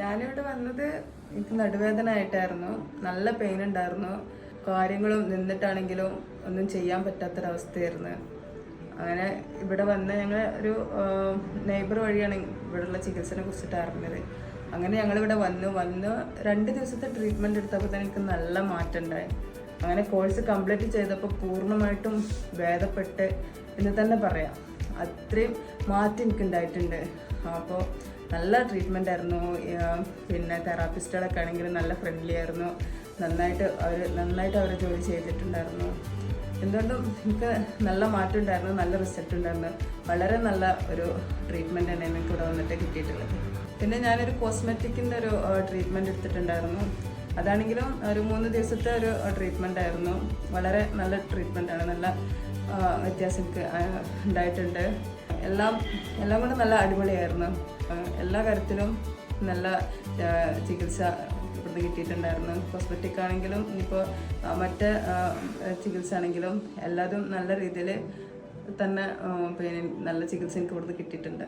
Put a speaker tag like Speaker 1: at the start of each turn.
Speaker 1: ഞാനിവിടെ വന്നത് എനിക്ക് നടുവേദന ആയിട്ടായിരുന്നു നല്ല പെയിൻ ഉണ്ടായിരുന്നു. കാര്യങ്ങളും നിന്നിട്ടാണെങ്കിലും ഒന്നും ചെയ്യാൻ പറ്റാത്തൊരവസ്ഥയായിരുന്നു. അങ്ങനെ ഇവിടെ വന്ന് ഞങ്ങൾ ഒരു നെയ്ബർ വഴിയാണ് ഇവിടെയുള്ള ചികിത്സനെ കുറിച്ചിട്ട് അറിഞ്ഞത്. അങ്ങനെ ഞങ്ങൾ ഇവിടെ വന്നു. വന്ന് രണ്ട് ദിവസത്തെ ട്രീറ്റ്മെന്റ് എടുത്തപ്പോൾ തന്നെ എനിക്ക് നല്ല മാറ്റം ഉണ്ടായി അങ്ങനെ കോഴ്സ് കംപ്ലീറ്റ് ചെയ്തപ്പോൾ പൂർണമായിട്ടും ഭേദപ്പെട്ട് എന്ന് തന്നെ പറയാം. അത്രയും മാറ്റം എനിക്ക് ഉണ്ടായിട്ടുണ്ട്. അപ്പോൾ നല്ല ട്രീറ്റ്മെന്റ് ആയിരുന്നു. പിന്നെ തെറാപ്പിസ്റ്റുകളൊക്കെ ആണെങ്കിലും നല്ല ഫ്രണ്ട്ലി ആയിരുന്നു. നന്നായിട്ട് അവർ നന്നായിട്ട് അവർ ജോലി ചെയ്തിട്ടുണ്ടായിരുന്നു. എന്തുകൊണ്ടും എനിക്ക് നല്ല മാറ്റം ഉണ്ടായിരുന്നു നല്ല റിസൾട്ട് ഉണ്ടായിരുന്നു. വളരെ നല്ല ഒരു ട്രീറ്റ്മെന്റ് ആണ് എനിക്ക് ഇവിടെ വന്നിട്ട് കിട്ടിയിട്ടുള്ളത്. പിന്നെ ഞാനൊരു കോസ്മെറ്റിക്കിന്റെ ഒരു ട്രീറ്റ്മെന്റ് എടുത്തിട്ടുണ്ടായിരുന്നു. അതാണെങ്കിലും ഒരു മൂന്ന് ദിവസത്തെ ഒരു ട്രീറ്റ്മെന്റ് ആയിരുന്നു. വളരെ നല്ല ട്രീറ്റ്മെന്റ് ആണ്. നല്ല വ്യത്യാസം എനിക്ക് ഉണ്ടായിട്ടുണ്ട്. എല്ലാം എല്ലാം കൊണ്ട് നല്ല അടിപൊളിയായിരുന്നു. എല്ലാ കാര്യത്തിലും നല്ല ചികിത്സ ഇവിടുന്ന് കിട്ടിയിട്ടുണ്ടായിരുന്നു. കോസ്മെറ്റിക് ആണെങ്കിലും ഇനിയിപ്പോൾ മറ്റ് ചികിത്സ ആണെങ്കിലും എല്ലാതും നല്ല രീതിയിൽ തന്നെ പിന്നെ നല്ല ചികിത്സ എനിക്ക് ഇവിടുന്ന് കിട്ടിയിട്ടുണ്ട്.